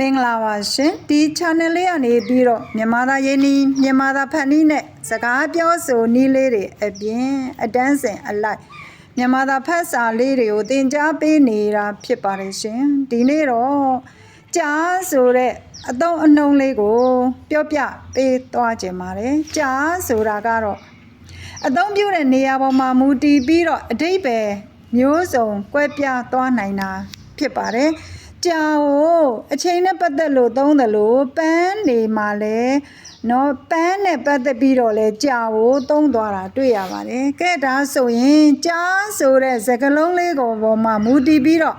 မင်္ဂလာပါရှင်ဒီ channel လေးကနေပြီးတော့မြန်မာသားရင်းနှီးမြန်မာသားဖန်နီးနဲ့စကားပြောဆိုနည်းလေးတွေအပြင်အတန်းစင်အလိုက်မြန်မာသားဖတ်စာလေးတွေကိုသင်ကြားပေးနေတာဖြစ်ပါတယ်ရှင်ဒီနေ့တော့ကြားဆိုတဲ့အသုံးအနှုံးလေးကို ပြောပြပေးသွားခြင်းပါတယ်ကြားဆိုတာကတော့အသုံးပြုတဲ့နေရာပေါ်မှာမူတည်ပြီးတော့အတိတ်ပဲမျိုးစုံကွဲပြားသွားနိုင်တာဖြစ်ပါတယ် ကြာကိုအချိန်နဲ့ပတ်သက်လို့သုံးတယ်လို့ပန်းနေမှာလဲနော်ပန်းနဲ့ပတ်သက်ပြီးတော့လဲကြာကိုသုံးသွားတာတွေ့ရပါတယ်ကဲဒါဆိုရင်ကြာဆိုတဲ့စကားလုံးလေးကိုပေါ်မှာမူတည်ပြီးတော့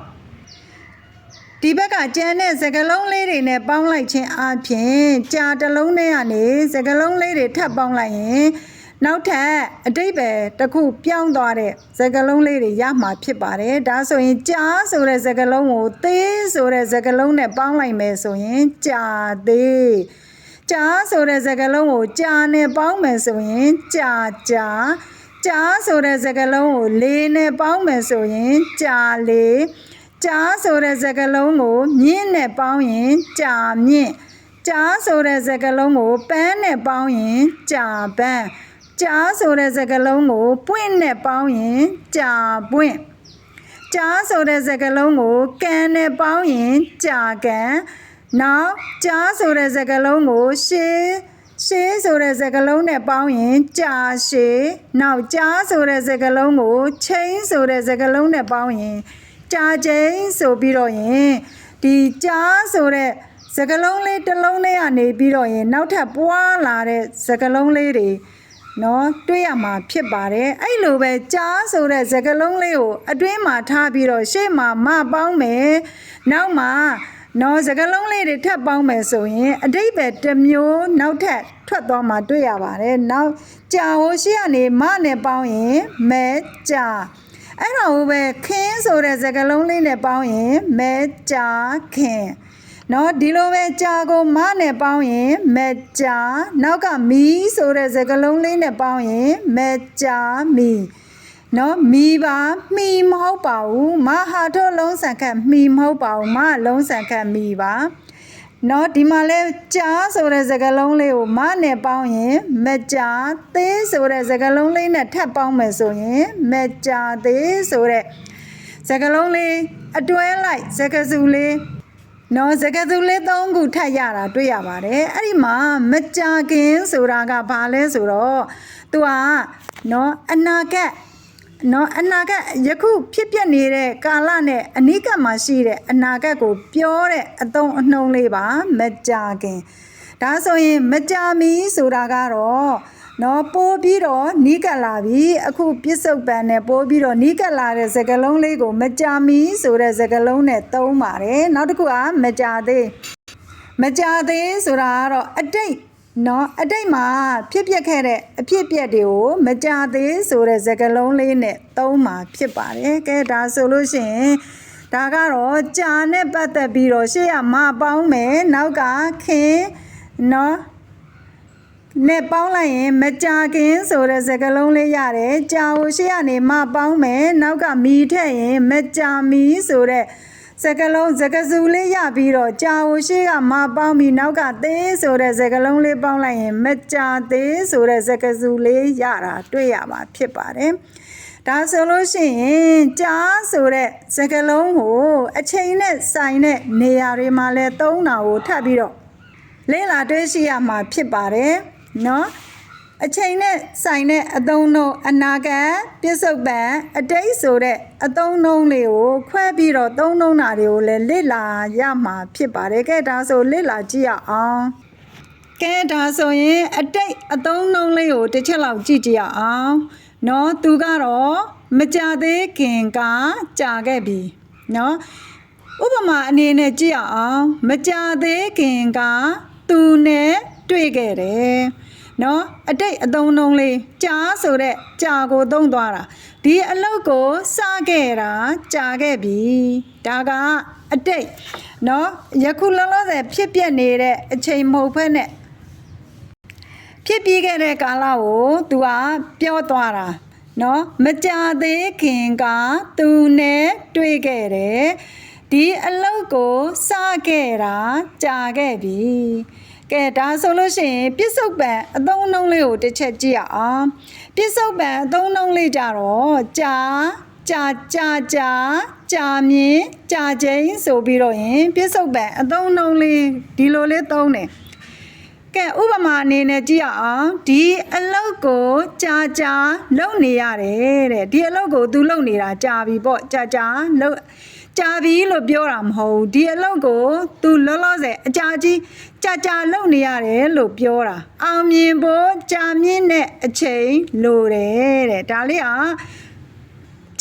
ဒီဘက်ကကျန်တဲ့စကလုံးလေးတွေနဲ့ပေါင်းလိုက်ခြင်းအပြင်ကြာတစ်လုံးနဲ့ကနေစကလုံးလေးတွေထပ်ပေါင်းလိုက်ရင် နောက်ထပ်အတိတ်ပဲတစ်ခုပြောင်းသွားတဲ့စကလုံးလေးတွေရမှာဖြစ်ပါတယ်ဒါဆိုရင်ကြာဆိုတဲ့စကလုံးကိုသေးဆိုတဲ့စကလုံးနဲ့ပေါင်းလိုက်မယ်ဆိုရင်ကြာသေးကြာဆိုတဲ့စကလုံးကိုကြာနဲ့ပေါင်းမယ်ဆိုရင်ကြာကြာကြာဆိုတဲ့စကလုံးကိုလေးနဲ့ပေါင်းမယ်ဆိုရင်ကြာလေးကြားဆိုတဲ့စကားလုံးကိုမြင့်နဲ့ပေါင်းရင်ကြာမြင့်ကြားဆိုတဲ့စကားလုံးကိုပန်းနဲ့ပေါင်းရင်ကြာပန်း ကြားဆိုတဲ့စကားလုံးကို ပွင့်နဲ့ပေါင်းရင်ကြာပွင့်ကြားဆိုတဲ့စကားလုံးကိုကန်နဲ့ပေါင်းရင်ကြာကန်နောက်ကြားဆိုတဲ့စကားလုံးကိုရှေးရှေးဆိုတဲ့စကားလုံးနဲ့ပေါင်းရင်ကြာရှေးနောက်ကြားဆိုတဲ့စကားလုံးကိုချင်းဆိုတဲ့စကားလုံးနဲ့ပေါင်းရင်ကြာချင်းဆိုပြီးတော့ရင်ဒီကြားဆိုတဲ့စကလုံးလေးတစ်လုံးလေးကနေပြီးတော့ရင်နောက်ထပ်ပွားလာတဲ့စကလုံးလေးတွေ နော်တွေ့ရမှာဖြစ်ပါတယ်အဲ့လိုပဲကြားဆိုတဲ့စကလုံးလေးကိုအတွင်းမှာထားပြီးတော့ရှေ့မှာမပေါင်းမယ်နောက်မှာနော်စကလုံးလေးတွေထပ်ပေါင်းမယ်ဆိုရင်အတိတ်ပဲတစ်မျိုးနောက်ထပ်ထွက်သွားမှာတွေ့ရပါတယ်နောက်ကြာဟိုရှေ့ကနေမနဲ့ပေါင်းရင်မဲကြာအဲ့တော့ဟိုပဲခင်းဆိုတဲ့စကားလုံးလေးနဲ့ပေါင်းရင်မဲကြာခင် နော်ဒီလိုပဲကြာကိုမနဲ့ပေါင်းရင်မဲကြာနောက်ကမီဆိုတဲ့စကားလုံးလေးနဲ့ပေါင်းရင်မဲကြာမီနော်မီပါမီမဟုတ်ပါဘူးမဟာထုတ်လုံးဆန်ခတ်မီမဟုတ်ပါဘူးမလုံးဆန်ခတ်မီပါနော်ဒီမှာလဲကြားဆိုတဲ့စကားလုံးလေးကိုမနဲ့ပေါင်းရင်မကြားသေးဆိုတဲ့စကားလုံးလေးနဲ့ထပ်ပေါင်းမယ်ဆိုရင်မကြားသေးဆိုတဲ့စကားလုံးလေးအတွဲလိုက်စကားစုလေး နော်စကားစုလေး၃ခုထပ်ရတာတွေ့ရပါတယ်အဲ့ဒီမှာမကြာခင်ဆိုတာကဘာလဲဆိုတော့သူကနော်အနာဂတ်နော်အနာဂတ်ယခုဖြစ်ပျက်နေတဲ့ကာလနဲ့အနိကမှာရှိတဲ့အနာဂတ်ကို ပြောတဲ့အသုံးအနှုံးလေးပါမကြာခင်ဒါဆိုရင်မကြာမီဆိုတာကတော့ နော်ပိုးပြီးတော့နီးကပ်လာပြီအခုပြစ္ဆုတ်ပန်နဲ့ပိုးပြီးတော့နီးကပ်လာတဲ့စကလုံးလေးကို မကြာမီဆိုတဲ့စကလုံးနဲ့သုံးပါတယ်နောက်တစ်ခုကမကြာသေးမကြာသေးဆိုတာကတော့အတိတ်နော်အတိတ်မှာဖြစ်ပျက်ခဲ့တဲ့အဖြစ်ပျက်တွေကိုမကြသေးဆိုတဲ့စကားလုံးလေးနဲ့သုံးမှာဖြစ်ပါတယ်။ကဲဒါဆိုလို့ရှိရင်ဒါကတော့ကြာနဲ့ပတ်သက်ပြီးတော့ရှေ့ကမပေါင်းမယ်နောက်ကခင်နော် နဲ့ပေါင်းလိုက်ရင်မကြခင်ဆိုတဲ့စကားလုံးလေးရတယ်ကြာကိုရှေ့ကနေမပေါင်းမယ်နောက်ကမီထက်ရင်မကြမီဆိုတဲ့စကလုံးစကစုလေးရပြီးတော့ကြာဟိုရှိကမပေါင်းပြီးနောက်ကသေးဆိုတဲ့စကလုံးလေးပေါင်းလိုက်ရင်မကြာသေးဆိုတဲ့စကစုလေးရတာတွေ့ရမှာဖြစ်ပါတယ်။ဒါဆိုလို့ရှိရင်ကြာဆိုတဲ့စကလုံးကိုအချိန်နဲ့ဆိုင်တဲ့နေရာတွေမှာလဲသုံးတာကိုထပ်ပြီးတော့လေ့လာတွေ့ရှိရမှာဖြစ်ပါတယ် နော်အချိန်နဲ့ဆိုင်တဲ့အသုံးနှုန်းအနာဂတ်ပြစ္ဆုတ်ပံအတိတ်ဆိုတဲ့အသုံးနှုန်းတွေကိုခွဲပြီးတော့သုံးနှုန်းတာတွေကိုလည်းလစ်လာရမှာဖြစ်ပါတယ်ကဲဒါဆိုလစ်လာကြည့်ရအောင်ကဲဒါဆိုရင်အတိတ်အသုံးနှုန်းလေးကိုတစ်ချက်လောက်ကြည့်ကြရအောင်နော်သူကတော့မကြသေးခင်ကကြာခဲ့ပြီနော်ဥပမာအနေနဲ့ကြည့်ရအောင်မကြသေးခင်ကသူနဲ့တွေ့ခဲ့တယ် နော်အတိတ်အသုံးနှုန်းလေးကြားဆိုတဲ့ကြာကိုသုံးသွားတာဒီအလုတ်ကိုစခဲ့တာကြာခဲ့ပြီဒါကအတိတ်နော်ယခုလောလောဆယ်ဖြစ်ပျက်နေတဲ့အချိန်မဟုတ်ဘဲနဲ့ဖြစ်ပြီးခဲ့တဲ့ကာလကိုသူကပြောသွားတာနော်မကြသေးခင်ကသူနဲ့တွေ့ခဲ့တယ်ဒီအလုပ်ကိုစခဲ့တာကြာခဲ့ပြီ ကဲဒါဆိုလို့ရှိရင်ပြစ္ဆုတ်ပံအသုံးအနှုန်းလေးကိုတစ်ချက်ကြည့်ရအောင်ပြစ္ဆုတ်ပံအသုံးအနှုန်းလေးကြတော့ကြာကြာကြာကြာကြာမြင့်ကြာချင်းဆိုပြီးတော့ရင်ပြစ္ဆုတ်ပံအသုံးအနှုန်းလေးဒီလိုလေးသုံးတယ်ကဲဥပမာအနေနဲ့ကြည့်ရအောင်ဒီအလုတ်ကိုကြာကြာလုပ်နေရတယ်တဲ့ဒီအလုတ်ကို तू လုပ်နေတာကြာပြီပေါ့ကြာကြာလုပ် ကြာပြီလို့ပြောတာမဟုတ်ဘူးဒီအလုတ်ကို तू လောလောဆယ်အကြာကြီးကြာကြာလုပ်နေရတယ်လို့ပြောတာအောင်မြင်ဖို့ကြာမြင့်တဲ့အချိန်လိုတယ်တဲ့ဒါလေးဟာ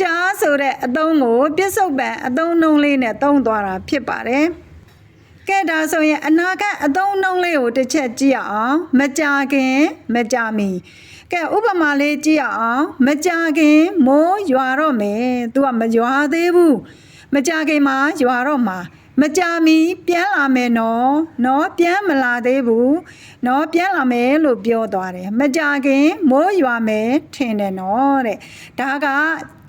ကြာဆိုတဲ့အသုံးကိုပြစ္ဆုတ်ပံအသုံးနှုန်းလေးနဲ့သုံးသွားတာဖြစ်ပါတယ်ကဲဒါဆိုရင်အနာဂတ်အသုံးအနှုန်းလေးကိုတစ်ချက်ကြည့်ရအောင်မကြာခင်မကြာမီကဲဥပမာလေးကြည့်ရအောင်မကြာခင်မိုးရွာတော့မယ် तू ကမရွာသေးဘူး မကြာခင်မှာရွာတော့မှာမကြာမီပြန်လာမယ်နော်နော်ပြန်မလာသေးဘူးနော်ပြန်လာမယ်လို့ပြောသွားတယ်မကြာခင်မိုးရွာမယ်ထင်တယ်နော်တဲ့ဒါက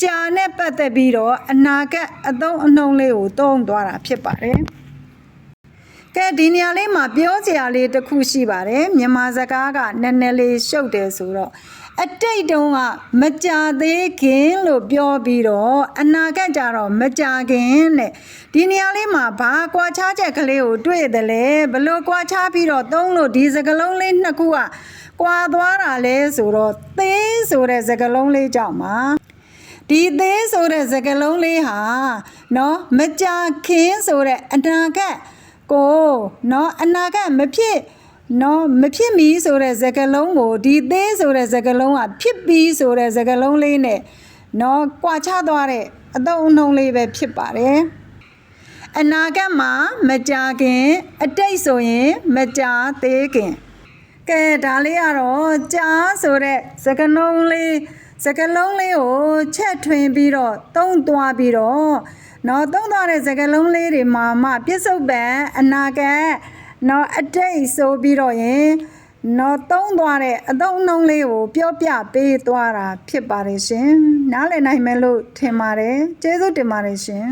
ကြာနဲ့ပတ်သက်ပြီးတော့အနာဂတ်အသုံးအနှုန်းလေးကိုသုံးသွားတာဖြစ်ပါတယ်ကဲဒီနေရာလေးမှာပြောစရာလေးတစ်ခုရှိပါတယ်မြန်မာစကားကနည်းနည်းလေးရှုပ်တယ်ဆိုတော့ အတိတ်တုန်းကမကြသေးခင်လို့ပြောပြီးတော့အနာဂတ်ကြတော့မကြခင်တဲ့ဒီနေရာလေးမှာဘာကွာခြားချက်ကလေးကိုတွေ့တယ်လဲဘလို့ကွာခြားပြီးတော့သုံးလို့ဒီစကလုံးလေးနှစ်ခုကကွာသွားတာလဲဆိုတော့သေးဆိုတဲ့စကလုံးလေးကြောင့်ပါ ဒီသေးဆိုတဲ့စကားလုံးလေးဟာเนาะမကြာခင်ဆိုတဲ့အနာဂတ်ကိုเนาะအနာဂတ်မဖြစ် เนาะမဖြစ်မီဆိုတဲ့စကားလုံးကိုဒီသေးဆိုတဲ့စကားလုံးကဖြစ်ပြီးဆိုတဲ့စကားလုံးလေးနဲ့เนาะကွာခြားသွားတဲ့အသုံးအနှုန်းလေးပဲဖြစ်ပါတယ်အနာဂတ်မှာမကြာခင်အတိတ်ဆိုရင်မကြာသေးခင် ကဲဒါလေးကတော့ကြားဆိုတဲ့စကလုံးလေးစကလုံးလေးကိုချက်ထွင်ပြီးတော့တုံးသွားပြီးတော့နော်တုံးသွားတဲ့စကလုံးလေးတွေမှာမှပြစ္ဆုတ်ပံအနာဂတ် နော်အတိတ်ဆိုပြီးတော့ရင်နော်တုံးသွားတဲ့အသုံးအနှုန်းလေးကိုပြောပြပေးသွားတာဖြစ်ပါတယ်ရှင်နားလည်နိုင်မယ်လို့ထင်ပါတယ်ကျေးဇူးတင်ပါတယ်ရှင်